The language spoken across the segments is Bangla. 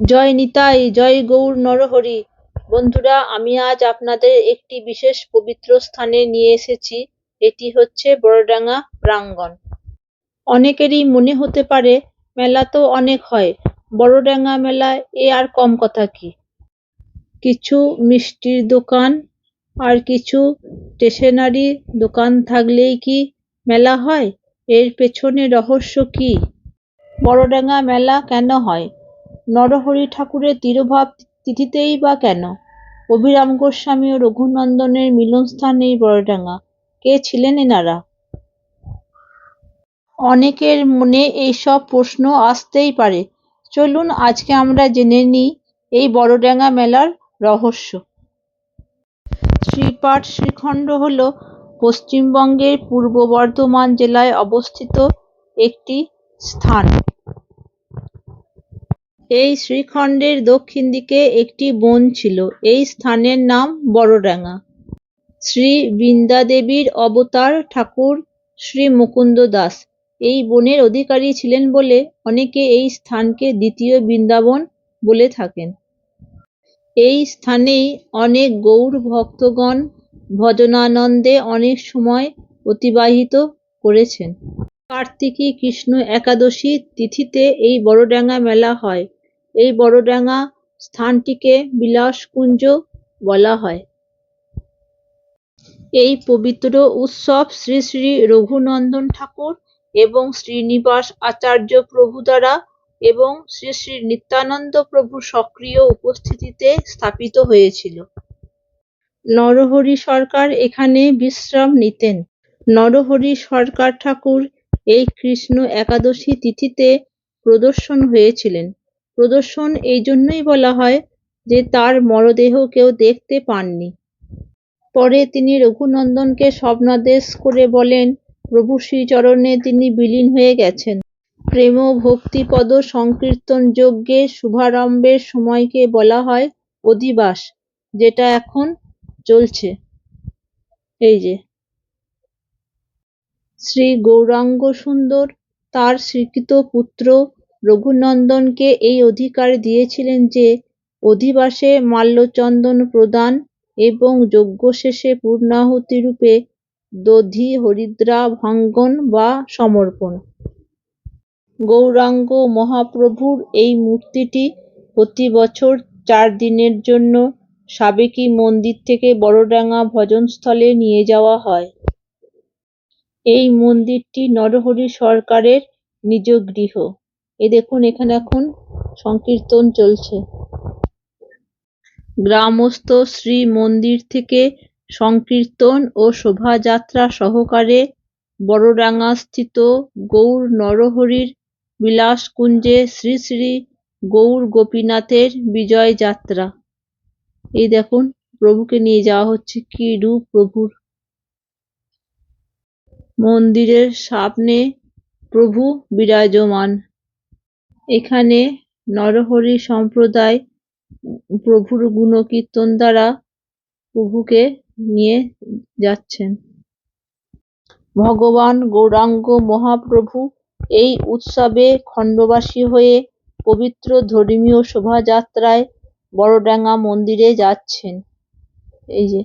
জয় নিতাই, জয় গৌর নরহরি। বন্ধুরা, আমি আজ আপনাদের একটি বিশেষ পবিত্র স্থানে নিয়ে এসেছি। এটি হচ্ছে বড়ডাঙ্গা প্রাঙ্গণ। অনেকেরই মনে হতে পারে, মেলা তো অনেক হয়। বড়ডাঙ্গা মেলায় এ আর কম কথা কি? কিছু মিষ্টির দোকান আর কিছু স্টেশনারি দোকান থাকলেই কি মেলা হয়? এর পেছনে রহস্য কি? বড়ডাঙ্গা মেলা কেন হয়? নরহরি ঠাকুরের তিরোভাব তিথিতেই বা কেন? অভিরাম গোস্বামী ও রঘুনন্দনের মিলনস্থান এই বড়ডাঙ্গা। কে ছিলেন এনারা? অনেকের মনে এইসব প্রশ্ন আসতেই পারে। চলুন আজকে আমরা জেনে নিই এই বড়ডাঙ্গা মেলার রহস্য। শ্রীপাঠ শ্রীখণ্ড হল পশ্চিমবঙ্গের পূর্ব বর্ধমান জেলায় অবস্থিত একটি স্থান। এই শ্রীখণ্ডের দক্ষিণ দিকে একটি বন ছিল। এই স্থানের নাম বড়ডাঙ্গা। শ্রী বৃন্দাদেবীর অবতার ঠাকুর শ্রী মুকুন্দ দাস। এই বনের অধিকারী ছিলেন বলে অনেকে এই স্থানকে দ্বিতীয় বৃন্দাবন বলে থাকেন। এই স্থানেই অনেক গৌর ভক্তগণ ভজনানন্দে অনেক সময় অতিবাহিত করেছেন। কার্তিকী কৃষ্ণ একাদশী তিথিতে এই বড়ডাঙ্গা মেলা হয়। এই বড়ডাঙ্গা স্থানটিকে বিলাসকুঞ্জ বলা হয়। এই পবিত্র উৎসব শ্রী শ্রী রঘুনন্দন ঠাকুর এবং শ্রীনিবাস আচার্য প্রভু দ্বারা এবং শ্রী শ্রী নিত্যানন্দ প্রভু সক্রিয় উপস্থিতিতে স্থাপিত হয়েছিল। নরহরি সরকার এখানে বিশ্রাম নিতেন। নরহরি সরকার ঠাকুর এই কৃষ্ণ একাদশী তিথিতে প্রদর্শন হয়েছিলেন। প্রদর্শন এই জন্যই বলা হয় যে তার মরদেহ কেউ দেখতে পাননি। পরে তিনি রঘুনন্দনকে স্বপ্নাদেশ করে বলেন, প্রভু শ্রীচরণে তিনি বিলীন হয়ে গেছেন। প্রেম ভক্তিপদ সংকীর্তন যজ্ঞের শুভারম্ভের সময়কে বলা হয় অধিবাস, যেটা এখন চলছে। এই যে, শ্রী গৌরাঙ্গ সুন্দর তার স্বীকৃত পুত্র রঘুনন্দনকে এই অধিকার দিয়েছিলেন যে অধিবাসে মাল্যচন্দন প্রদান এবং যজ্ঞ শেষে পূর্ণাহুতিরূপে দধি, হরিদ্রা, ভাঙ্গন বা সমর্পণ। গৌরাঙ্গ মহাপ্রভুর এই মূর্তিটি প্রতি বছর চার দিনের জন্য সাবেকি মন্দির থেকে বড়ডাঙ্গা ভজনস্থলে নিয়ে যাওয়া হয়। এই মন্দিরটি নরহরি সরকারের নিজ গৃহ। এ দেখুন, এখানে এখন সংকীর্তন চলছে। গ্রামস্থ শ্রী মন্দির থেকে সংকীর্তন ও শোভাযাত্রা সহকারে বড়ডাঙ্গাস্থিত গৌর নরহরির বিলাসকুঞ্জে শ্রী শ্রী গৌর গোপীনাথের বিজয় যাত্রা। এই দেখুন, প্রভুকে নিয়ে যাওয়া হচ্ছে কি রূপ প্রভুর। মন্দিরের সামনে প্রভু বিরাজমান। এখানে নরহরি সম্প্রদায় প্রভুর গুণকীর্তন দ্বারা প্রভুকে নিয়ে যাচ্ছেন। ভগবান গৌরাঙ্গ মহাপ্রভু এই উৎসবে খণ্ডবাসী হয়ে পবিত্র ধর্মীয় শোভাযাত্রায় বড়ডাঙ্গা মন্দিরে যাচ্ছেন। এই যে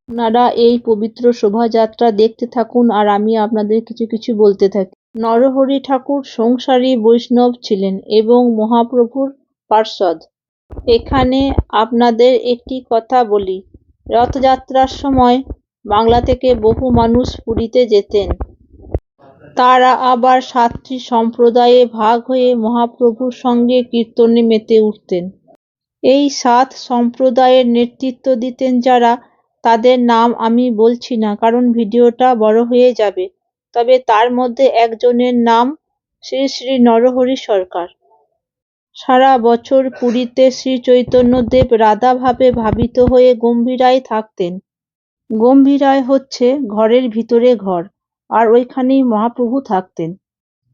আপনারা এই পবিত্র শোভাযাত্রা দেখতে থাকুন আর আমি আপনাদের কিছু কিছু বলতে থাকি। নরহরি ঠাকুর সংসারী বৈষ্ণব ছিলেন এবং মহাপ্রভুর পার্ষদ এখানে আপনাদের একটি কথা বলি। রথযাত্রার সময় বাংলা থেকে বহু মানুষ পুরীতে যেতেন। তারা আবার সাতটি সম্প্রদায়ে ভাগ হয়ে মহাপ্রভুর সঙ্গে কীর্তনে মেতে উঠতেন। এই সাত সম্প্রদায়ের নেতৃত্ব দিতেন যারা, তাদের নাম আমি বলছি না, কারণ ভিডিওটা বড় হয়ে যাবে। তবে তার মধ্যে একজনের নাম শ্রী শ্রী নরহরি সরকার। সারা বছর পুরীতে শ্রী চৈতন্যদেব রাধাভাবে ভাবিত হয়ে গম্ভীরায় থাকতেন। গম্ভীরায় হচ্ছে ঘরের ভিতরে ঘর, আর ওইখানেই মহাপ্রভু থাকতেন।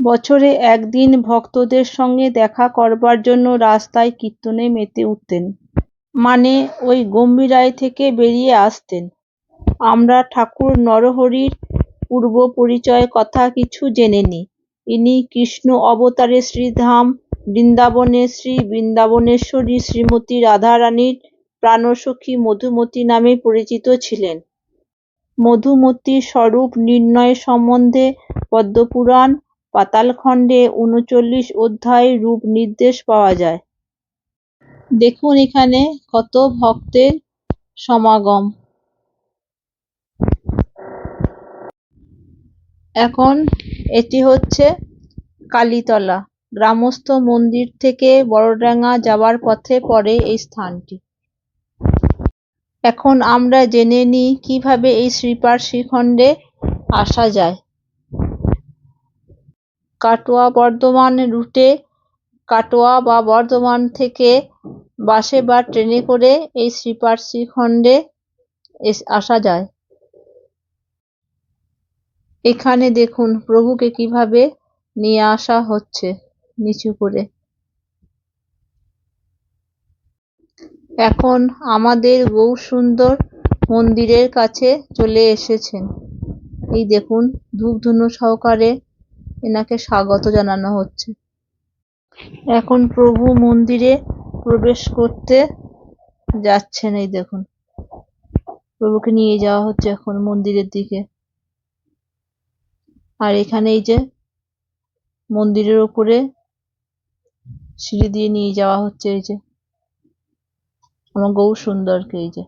বছরে একদিন ভক্তদের সঙ্গে দেখা করবার জন্য রাস্তায় কীর্তনে মেতে উঠতেন। মানে ওই গম্ভীরায় থেকে বেরিয়ে আসতেন। আমরা ঠাকুর নরহরির পূর্ব পরিচয় কথা কিছু জেনে নিই ইনি কৃষ্ণ অবতারে শ্রীধাম, বৃন্দাবনে শ্রী বৃন্দাবনেশ্বরী শ্রীমতী রাধারানীর প্রাণসখী মধুমতী নামে পরিচিত ছিলেন। মধুমতীর স্বরূপ নির্ণয় সম্বন্ধে পদ্মপুরাণ, পাতালখণ্ডে উনচল্লিশ অধ্যায় রূপ নির্দেশ পাওয়া যায়। দেখুন এখানে কত ভক্তের সমাগম। এখন এটি হচ্ছে কালীতলা, গ্রামস্থ মন্দির থেকে বড়ডাঙ্গা যাওয়ার পথে পড়ে এই স্থানটি। এখন আমরা জেনে নিই কীভাবে এই শ্রীপার শ্রীখণ্ডে আসা যায়। কাটোয়া বর্ধমান রুটে কাটোয়া বা বর্ধমান থেকে বাসে বা ট্রেনে করে এই শ্রীপার শ্রীখণ্ডে আসা যায়। এখানে দেখুন, প্রভুকে কীভাবে নিয়ে আসা হচ্ছে নিচু করে। এখন আমাদের বহু গৌরসুন্দর মন্দিরের কাছে চলে এসেছেন। এই দেখুন, ধূপধুনো সহকারে এনাকে স্বাগত জানানো হচ্ছে। এখন প্রভু মন্দিরে প্রবেশ করতে যাচ্ছেন, এই দেখুন। প্রভুকে নিয়ে যাওয়া হচ্ছে এখন মন্দিরের দিকে। আর এখানে এই যে মন্দিরের ওপরে সিঁড়ি দিয়ে নিয়ে যাওয়া হচ্ছে এই যে। আমার গৌ সুন্দরকে এই যে।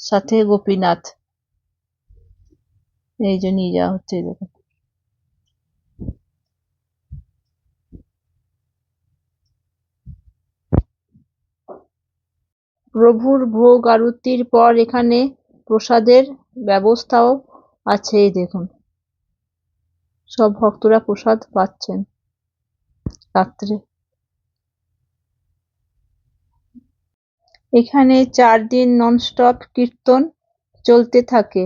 সাথে গোপীনাথ। এই যে নিয়ে যাওয়া হচ্ছে এই দেখুন প্রভুর ভোগ আরতির পর এখানে প্রসাদের ব্যবস্থাও আছে এই দেখুন। সব ভক্তরা প্রসাদ পাচ্ছেন রাত্রে। এখানে চার দিন ননস্টপ কীর্তন চলতে থাকে।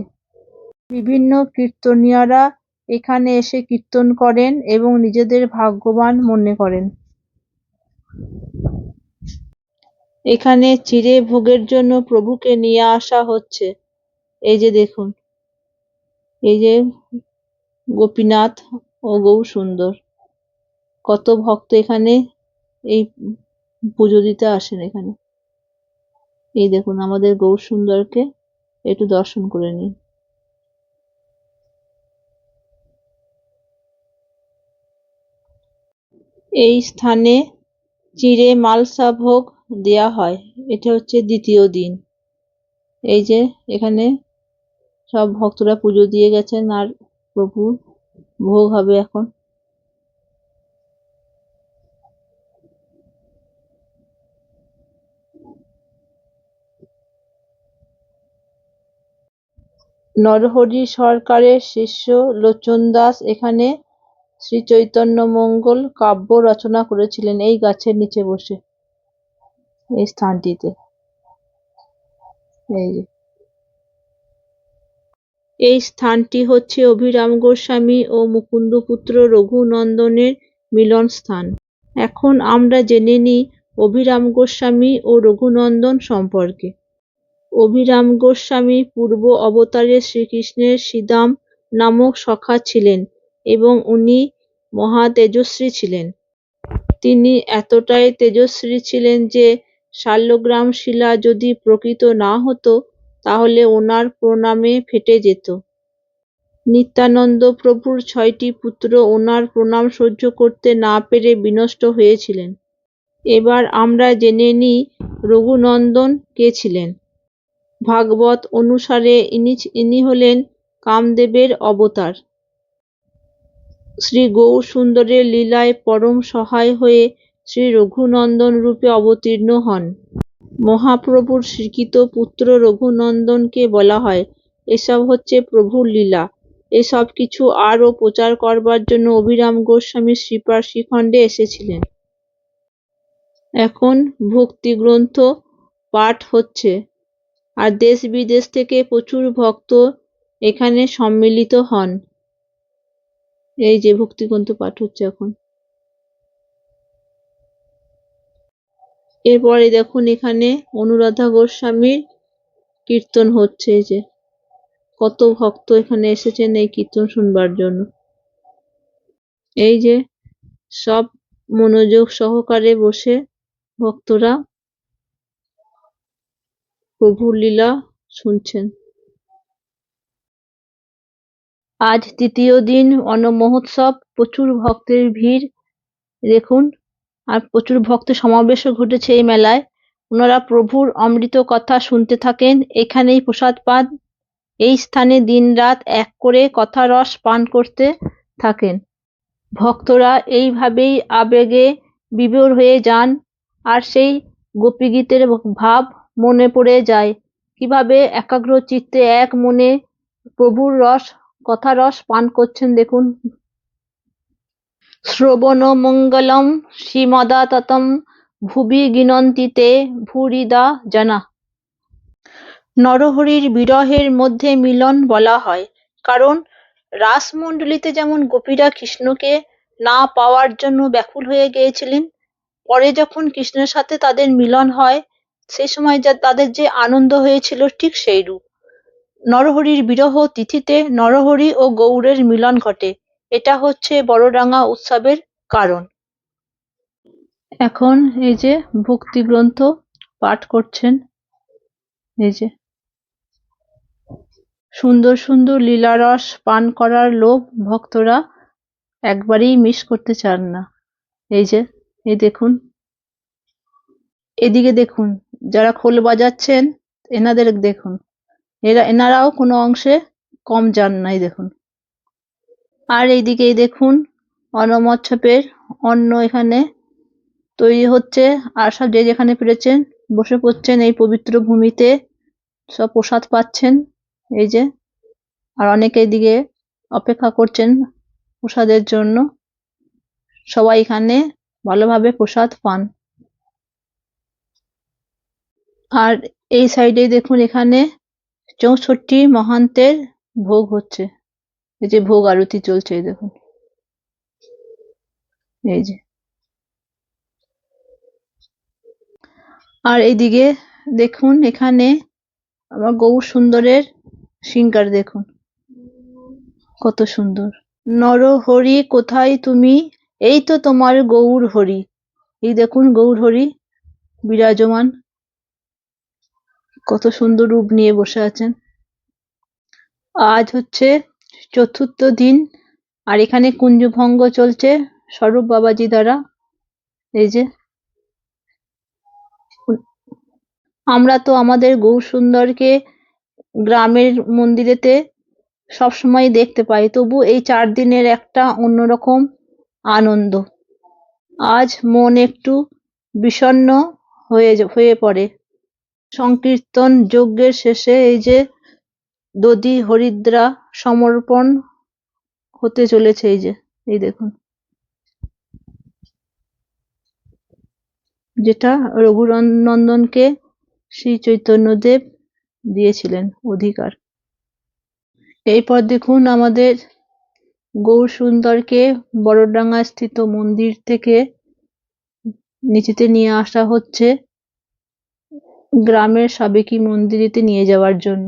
বিভিন্ন কীর্তনীয়রা এখানে এসে কীর্তন করেন এবং নিজেদের ভাগ্যবান মনে করেন। এখানে চিড়ে ভোগের জন্য প্রভুকে নিয়ে আসা হচ্ছে। এই যে দেখুন, এই যে গোপীনাথ ও গৌর সুন্দর। কত ভক্ত এখানে এই পুজো দিতে আসেন এখানে। এই দেখুন, আমাদের গৌর সুন্দরকে একটু দর্শন করে নিন। এই স্থানে চিড়ে মালসা ভোগ দেয়া হয়। এটা হচ্ছে দ্বিতীয় দিন। এই যে, এখানে সব ভক্তরা পুজো দিয়ে গেছেন আর প্রভুর ভোগ হবে এখন। নরহরি সরকারের শিষ্য লোচন দাস এখানে শ্রী চৈতন্য শ্রীচৈতন্যমঙ্গল কাব্য রচনা করেছিলেন এই গাছের নিচে বসে, এই স্থানটিতে। এই যে। এই স্থানটি হচ্ছে অভিরাম গোস্বামী ও মুকুন্দপুত্র রঘুনন্দনের মিলন স্থান এখন আমরা জেনে নিই অভিরাম গোস্বামী ও রঘুনন্দন সম্পর্কে। অভিরাম গোস্বামী পূর্ব অবতারে শ্রীকৃষ্ণের শ্রীদাম নামক সখা ছিলেন এবং উনি মহা তেজস্বী ছিলেন। তিনি এতটাই তেজস্বী ছিলেন যে শাল্যগ্রাম শিলা যদি প্রকৃত না হতো তাহলে ওনার প্রণামে ফেটে যেত। নিত্যানন্দ প্রভুর ছয়টি পুত্র ওনার প্রণাম সহ্য করতে না পেরে বিনষ্ট হয়েছিলেন। এবার আমরা জেনে নিই রঘুনন্দন কে ছিলেন। ভাগবত অনুসারে ইনি ইনি হলেন কামদেবের অবতার। শ্রী গৌর সুন্দরের লীলায় পরম সহায় হয়ে শ্রী রঘুনন্দন রূপে অবতীর্ণ হন। মহাপ্রভুর স্বীকৃত পুত্র রঘুনন্দনকে বলা হয়। এসব হচ্ছে প্রভুর লীলা। এসব কিছু আরও প্রচার করবার জন্য অভিরাম গোস্বামী শ্রীপার শ্রীখণ্ডে এসেছিলেন। এখন ভক্তি গ্রন্থ পাঠ হচ্ছে। আর দেশ বিদেশ থেকে প্রচুর ভক্ত এখানে সম্মিলিত হন। এই যে ভক্তিগ্রন্থ পাঠ হচ্ছে এখন। এরপরে দেখুন এখানে অনুরাধা গোস্বামীর কীর্তন হচ্ছে এই যে। কত ভক্ত এখানে এসেছেন এই কীর্তন শুনবার জন্য। এই যে সব মনোযোগ সহকারে বসে ভক্তরা প্রভুর লীলা শুনছেন। আজ তৃতীয় দিন অন্নমহোৎসব প্রচুর ভক্তের ভিড়। দেখুন আর প্রচুর ভক্ত সমাবেশও ঘটেছে এই মেলায়। ওনারা প্রভুর অমৃত কথা শুনতে থাকেন। এখানেই প্রসাদ পান। এই স্থানে দিনরাত এক করে কথা রস পান করতে থাকেন। ভক্তরা এইভাবেই আবেগে বিভোর হয়ে যান আর সেই গোপীগীতের ভাব মনে পড়ে যায়। কীভাবে একাগ্র চিত্তে এক মনে প্রভুর রস, কথা রস পান করছেন দেখুন। শ্রবণমঙ্গলম শ্রীমদাততম ভুবি গিনন্তিতে ভূরিদা জানা। নরহরির বিরহের মধ্যে মিলন বলা হয়, কারণ রাসমণ্ডলীতে যেমন গোপীরা কৃষ্ণকে না পাওয়ার জন্য ব্যাকুল হয়ে গিয়েছিলেন, পরে যখন কৃষ্ণের সাথে তাদের মিলন হয় সেই সময় যা তাদের যে আনন্দ হয়েছিল ঠিক সেই রূপ নরহরির বিরহ তিথিতে নরহরি ও গৌড়ের মিলন ঘটে। এটা হচ্ছে বড়ডাঙ্গা উৎসবের কারণ। এখন এই যে ভক্তি গ্রন্থ পাঠ করছেন, এই যে সুন্দর সুন্দর লীলারস পান করার লোভ ভক্তরা একবারেই মিস করতে চান না। এই যে, এই দেখুন, এদিকে দেখুন, যারা খোল বাজাচ্ছেন, এনাদের দেখুন, এরা, এনারাও কোনো অংশে কম যান নাই, দেখুন। আর এইদিকে এই দেখুন অন্নমচ্ছপের অন্ন এখানে তৈরি হচ্ছে। আর সব যে যেখানে পেরেছেন বসে পড়ছেন এই পবিত্র ভূমিতে। সব প্রসাদ পাচ্ছেন, এই যে। আর অনেকে এদিকে অপেক্ষা করছেন প্রসাদের জন্য। সবাই এখানে ভালোভাবে প্রসাদ পান। আর এই সাইডে দেখুন, এখানে চৌষট্টি মহান্তের ভোগ হচ্ছে। এই যে ভোগ আরতি চলছে দেখুন। এই যে। আর এইদিকে দেখুন, এখানে আমার গৌর সুন্দরের সিঙ্গার দেখুন। কত সুন্দর। নর হরি, কোথায় তুমি? এই তো তোমার গৌর হরি। এই দেখুন গৌর হরি, বিরাজমান। কত সুন্দর রূপ নিয়ে বসে আছেন। আজ হচ্ছে চতুর্থ দিন, আর এখানে কুঞ্জভঙ্গ চলছে, স্বরূপ বাবাজি দ্বারা। এই যে, আমরা তো আমাদের গৌর সুন্দরকে গ্রামের মন্দিরেতে সবসময় দেখতে পাই, তবু এই চার দিনের একটা অন্যরকম আনন্দ। আজ মন একটু বিষণ্ণ হয়ে হয়ে পড়ে। সংকীর্তন যজ্ঞের শেষে এই যে দধি হরিদ্রা সমর্পণ হতে চলেছে এই যে, এই দেখুন। যেটা রঘুনন্দনকে শ্রী চৈতন্যদেব দিয়েছিলেন অধিকার। এরপর দেখুন আমাদের গৌর সুন্দরকে বড়ডাঙ্গা স্থিত মন্দির থেকে নিচেতে নিয়ে আসা হচ্ছে গ্রামের সাবেকি মন্দিরেতে নিয়ে যাওয়ার জন্য।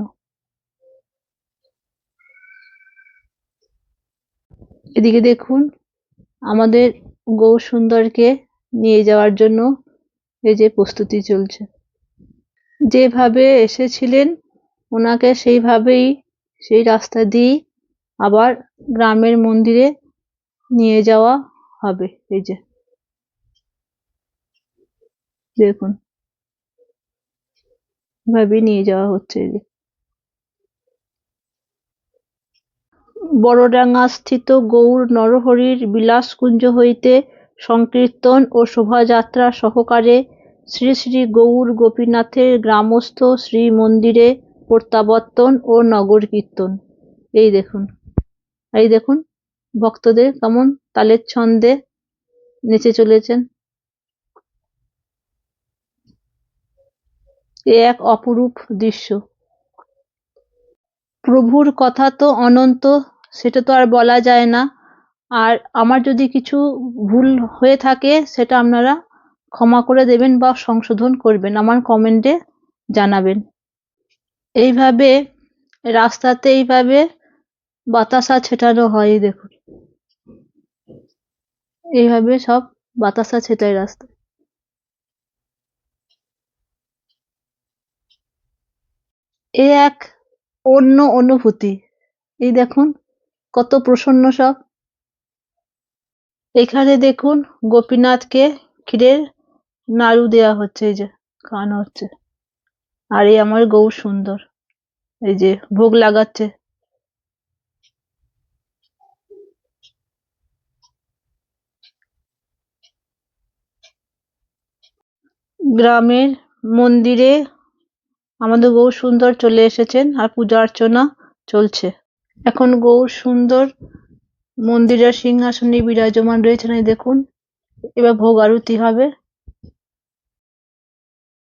এদিকে দেখুন, আমাদের গৌর সুন্দরকে নিয়ে যাওয়ার জন্য এই যে প্রস্তুতি চলছে। যেভাবে এসেছিলেন, ওনাকে সেইভাবেই সেই রাস্তা দিয়েই আবার গ্রামের মন্দিরে নিয়ে যাওয়া হবে এই যে। দেখুন, এভাবেই নিয়ে যাওয়া হচ্ছে এই যে। বড়ডাঙ্গাস্থিত গৌর নরহরির বিলাসকুঞ্জ হইতে সংকীর্তন ও শোভাযাত্রা সহকারে শ্রী শ্রী গৌর গোপীনাথের গ্রামস্থ শ্রীমন্দিরে প্রত্যাবর্তন ও নগর কীর্তন। এই দেখুন এই দেখুন, ভক্তদের কেমন তালের ছন্দে নেচে চলেছেন। এ এক অপরূপ দৃশ্য। প্রভুর কথা তো অনন্ত সেটা তো আর বলা যায় না। আর আমার যদি কিছু ভুল হয়ে থাকে, সেটা আপনারা ক্ষমা করে দেবেন বা সংশোধন করবেন। আমার কমেন্টে জানাবেন। এইভাবে, রাস্তাতে এইভাবে বাতাসা ছেটানো হয় দেখুন। এইভাবে সব বাতাসা এটাই রাস্তা। এ এক অন্য অনুভূতি। এই দেখুন কত প্রসন্ন সব। এখানে দেখুন গোপীনাথকে ক্ষীরের নাড়ু দেওয়া হচ্ছে, এই যে খাওয়ানো হচ্ছে। আর এই আমার গৌ সুন্দর, এই যে ভোগ লাগাচ্ছে। গ্রামের মন্দিরে আমাদের গৌর সুন্দর চলে এসেছেন আর পূজা অর্চনা চলছে। এখন গৌর সুন্দর মন্দিরের সিংহাসনে বিরাজমান রয়েছেন। এই দেখুন এবার ভোগ আরতি হবে।